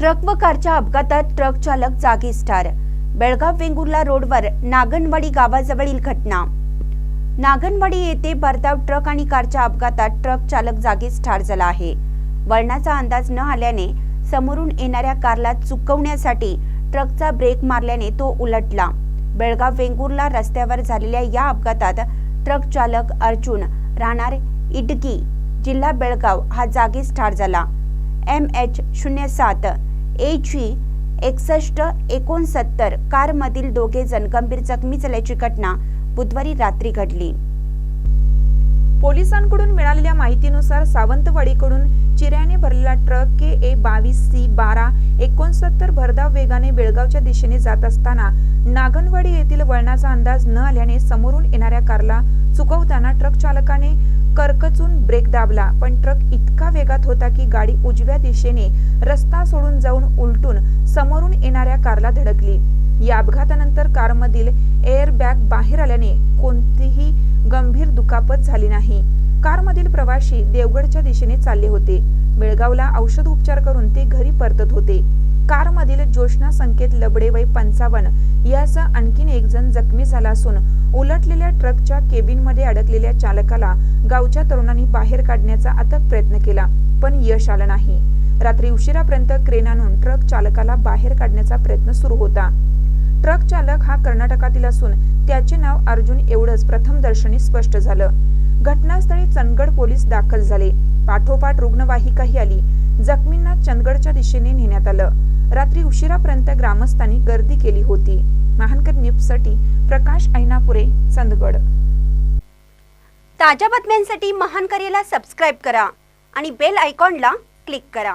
Truck व कारच्या अपघातात ट्रक चालक जागीच ठार. बेळगाव वेंगुर्ला रोडवर नागनवाडी गावाजवळील घटना. नागनवाडी येथे भरधाव ट्रक आणि कारच्या अपघातात ट्रक चालक जागीच ठार झाला आहे. वळणाचा अंदाज न आल्याने समोरून येणाऱ्या कारला चुकवण्यासाठी ट्रकचा ब्रेक मारल्याने तो उलटला. बेळगाव वेंगुर्ला रस्त्यावर झालेल्या या अपघातात ट्रक चालक अर्जुन राहणार इडगी जिल्हा बेळगाव हा जागीच ठार झाला. एम एच शून्य सात ए जी एकसष्ट एकोणसत्तर कारमधील दोघे जण गंभीर जखमी झाल्याची घटना बुधवारी रात्री घडली. पोलिसांकडून मिळालेल्या माहितीनुसार सावंतवाडीकडून चिऱ्याने भरलेला ट्रक के ए बावीस सी बारा एकोणसत्तर भरधाव वेगाने बेळगावच्या दिशेने जात असताना नागनवाडी येथील वळणाचा अंदाज न आल्याने समोरून येणाऱ्या कारला चुकवताना ट्रक चालकाने करकचून ब्रेक दाबला. पण ट्रक इतका वेगात होता की गाडी उजव्या दिशेने रस्ता सोडून जाऊन उलटून समोरून येणाऱ्या कारला धडकली. या अपघातानंतर कारमधील एअर बॅग बाहेर आल्याने कोणतीही गंभीर दुखापत झाली नाही. कारमधील प्रवाशी देवगडच्या दिशेने चालले होते. बेळगावला औषध उपचार करून ते घरी परतत होते. कारमधील जोशना संकेत लबडे वय पंचावन्न यासह आणखीन एक जण जखमी झाला असून उलटलेल्या ट्रकच्या केबिनमध्ये अडकलेल्या चालकाला गावच्या तरुणांनी बाहेर काढण्याचा अथक प्रयत्न केला पण यश आलं नाही. रात्री उशिरापर्यंत क्रेन आणून ट्रक चालकाला बाहेर काढण्याचा प्रयत्न सुरू होता. ट्रक चालक हा कर्नाटकातील असून त्याचे नाव अर्जुन एवढंच प्रथम दर्शनी स्पष्ट झालं. घटनास्थळी चंदगड पोलीस दाखल झाले. पाठोपाठ रुग्णवाहिकाही आली. जखमींना चंदगडच्या दिशेने नेण्यात आलं. रात्री उशिरापर्यंत ग्रामस्थांनी गर्दी केली होती. महानकर न्यूजसाठी प्रकाश ऐनापुरे चंदगड. ताज्या बातम्यांसाठी महानकरेला सबस्क्राईब करा आणि बेल आयकॉनला क्लिक करा.